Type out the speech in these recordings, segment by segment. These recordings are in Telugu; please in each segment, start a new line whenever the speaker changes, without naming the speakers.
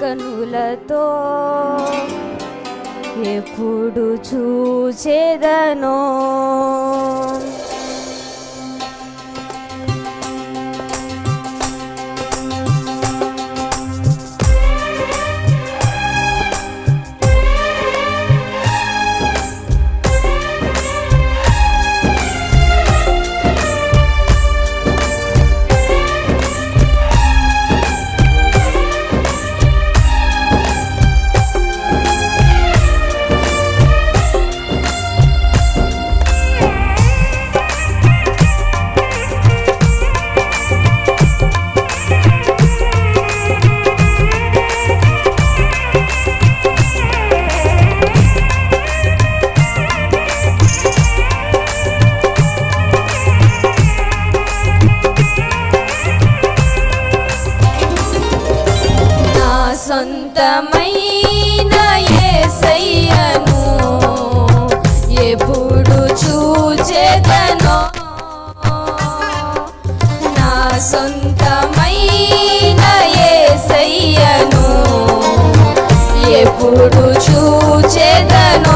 కనులతో ఎప్పుడు చూచేదనో ఎప్పుడు చూచేదనో.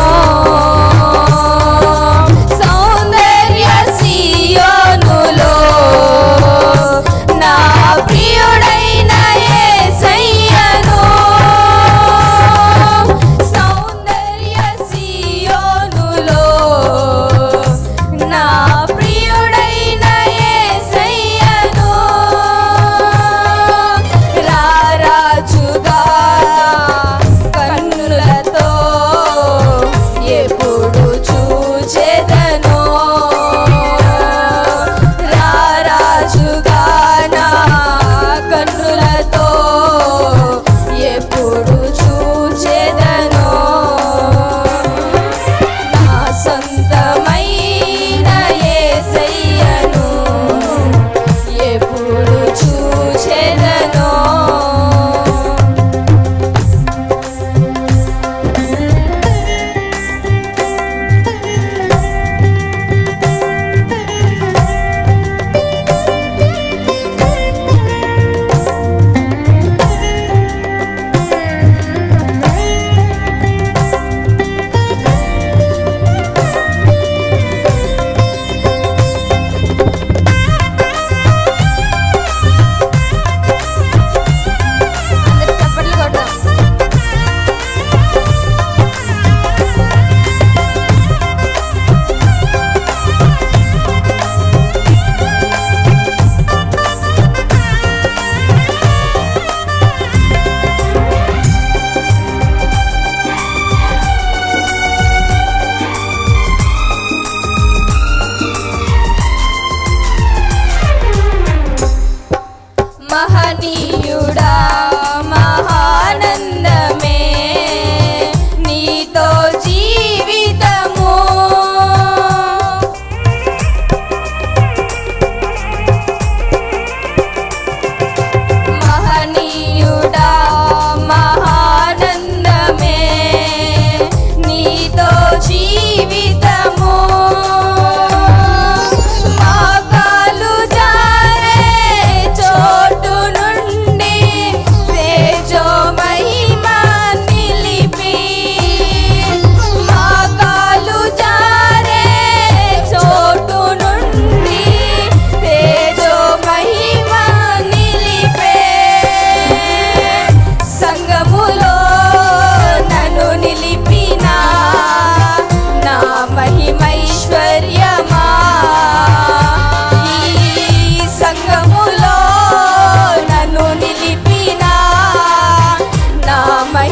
మహనీయుడా.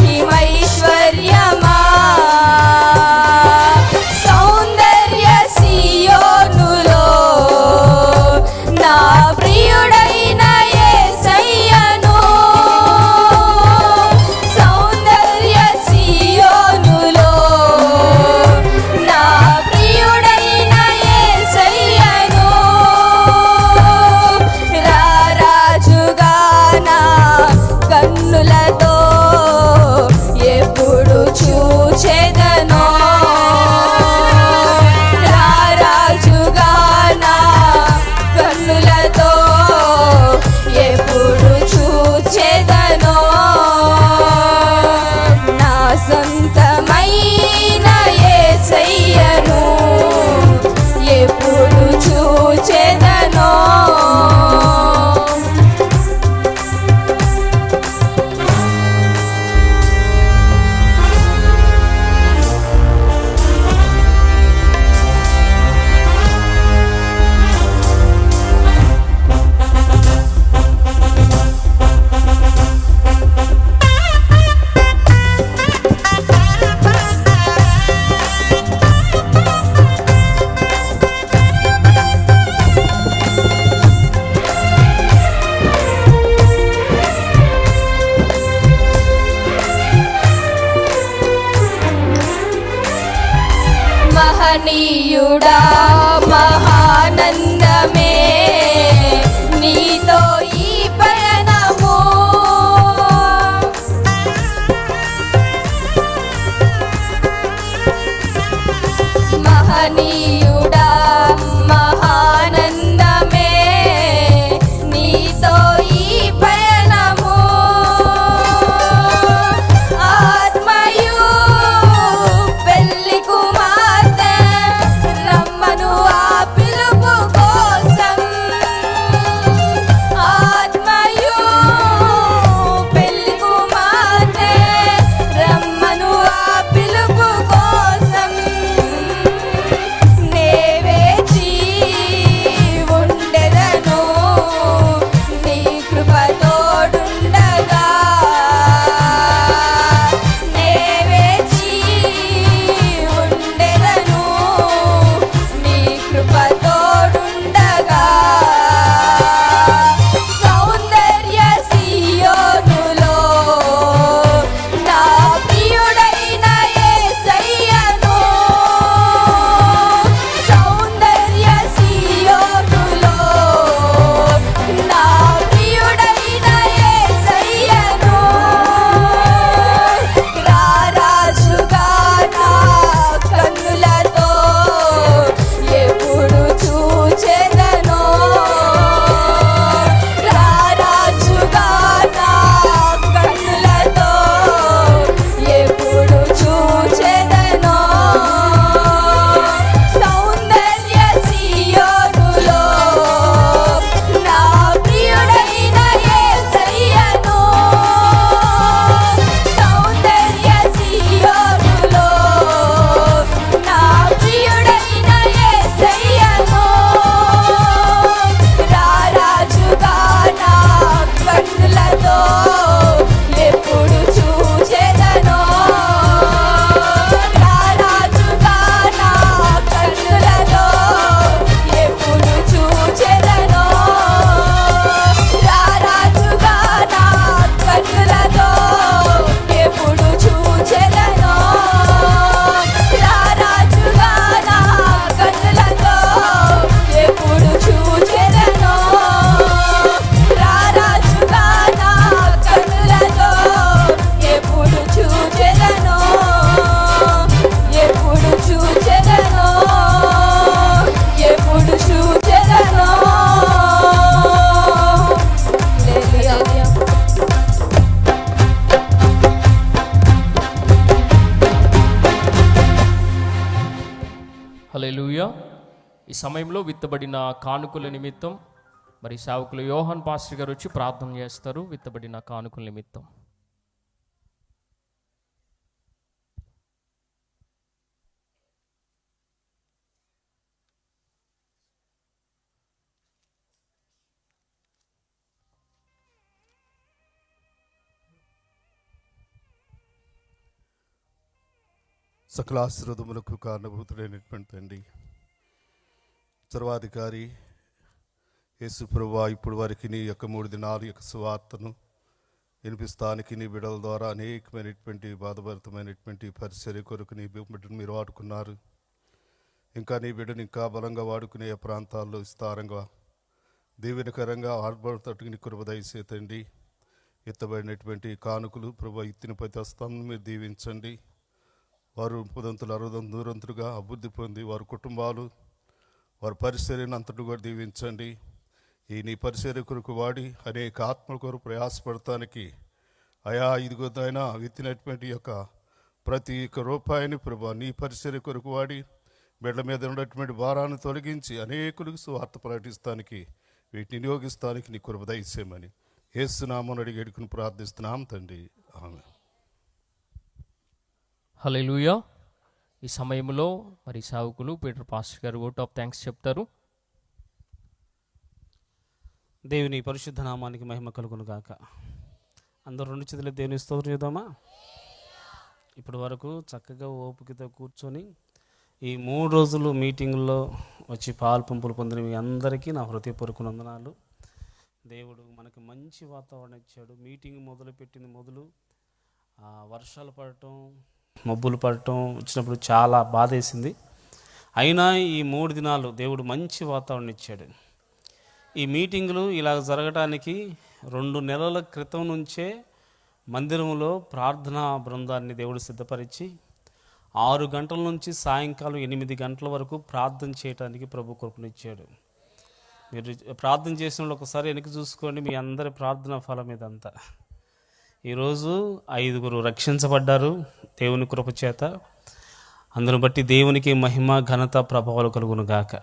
నా জানি సమయంలో విత్తబడిన కానుకల నిమిత్తం మరి సేవకులు యోహన్ పాస్టర్ గారు వచ్చి ప్రార్థన చేస్తారు విత్తబడిన కానుకల నిమిత్తం.
సకల ఆశీర్వదములకు కారణభూతుడైనటువంటి తండ్రి సర్వాధికారి యేసు ప్రభా ఇప్పుడు వారికి నీ యొక్క మూడు దినాల యొక్క సువార్తను వినిపిస్తానికి నీ బిడల ద్వారా అనేకమైనటువంటి బాధభరితమైనటువంటి పరిచర్య కొరకు నీ బిడ్డను మీరు వాడుకున్నారు. ఇంకా నీ బిడ్డను ఇంకా బలంగా వాడుకునే ప్రాంతాల్లో విస్తారంగా దీవెనకరంగా ఆడబడతట్టుకు నీ కృప దయచేతండి ఎత్తబడినటువంటి కానుకలు ప్రభు ఇత్తిన ప్రతి హస్తాన్ని మీరు దీవించండి. వారు పుదంతులు అరవదంతులు నూరంతులుగా అభివృద్ధి పొంది వారి కుటుంబాలు వారి పరిచర్యను అంతటి కూడా దీవించండి. ఈ నీ పరిచర్య కొరకు వాడి అనేక ఆత్మల కొరకు ప్రయాసపడటానికి అయా ఇదిగోదైనా విత్తినటువంటి యొక్క ప్రతి ఒక్క రూపాయిని ప్రభా నీ పరిచర్య కొరకు వాడి బిడ్డ మీద ఉన్నటువంటి భారాన్ని తొలగించి అనేకులకు సువార్త ప్రకటిస్తానికి వీటిని వినియోగిస్తానికి నీ కృప దయచేయమని ఏసునామని అడిగి అడుగుని ప్రార్థిస్తున్నాం తండ్రి. ఆమె
హలో ఈ సమయంలో మరి సావుకులు పీటర్ పాస్టర్ గారు ఓట్ ఆఫ్ థ్యాంక్స్ చెప్తారు.
దేవుని పరిశుద్ధ నామానికి మహిమ కలుగును గాక. అందరూ రెండు చేతులు దేవుని స్తోత్రం చేద్దామా? ఇప్పటి వరకు చక్కగా ఓపికతో కూర్చొని ఈ మూడు రోజులు మీటింగుల్లో వచ్చి పాలు పంపులు పొందిన మీ అందరికీ నా హృదయపూర్వక వందనాలు. దేవుడు మనకి మంచి వాతావరణం ఇచ్చాడు. మీటింగ్ మొదలుపెట్టింది మొదలు వర్షాలు పడటం మబ్బులు పడటం వచ్చినప్పుడు చాలా బాధ వేసింది. అయినా ఈ మూడు దినాలు దేవుడు మంచి వాతావరణం ఇచ్చాడు. ఈ మీటింగులు ఇలా జరగటానికి రెండు నెలల క్రితం నుంచే మందిరంలో ప్రార్థనా బృందాన్ని దేవుడు సిద్ధపరిచి ఆరు గంటల నుంచి సాయంకాలం ఎనిమిది గంటల వరకు ప్రార్థన చేయడానికి ప్రభు కృపనిచ్చాడు. మీరు ప్రార్థన చేసిన వాళ్ళు ఒకసారి వెనక్కి చూసుకోండి మీ అందరి ప్రార్థన ఫలం ఇదంతా. ఈరోజు ఐదుగురు రక్షించబడ్డారు దేవుని కృప చేత అందును బట్టి దేవునికి మహిమ ఘనత ప్రభావాలు కలుగును గాక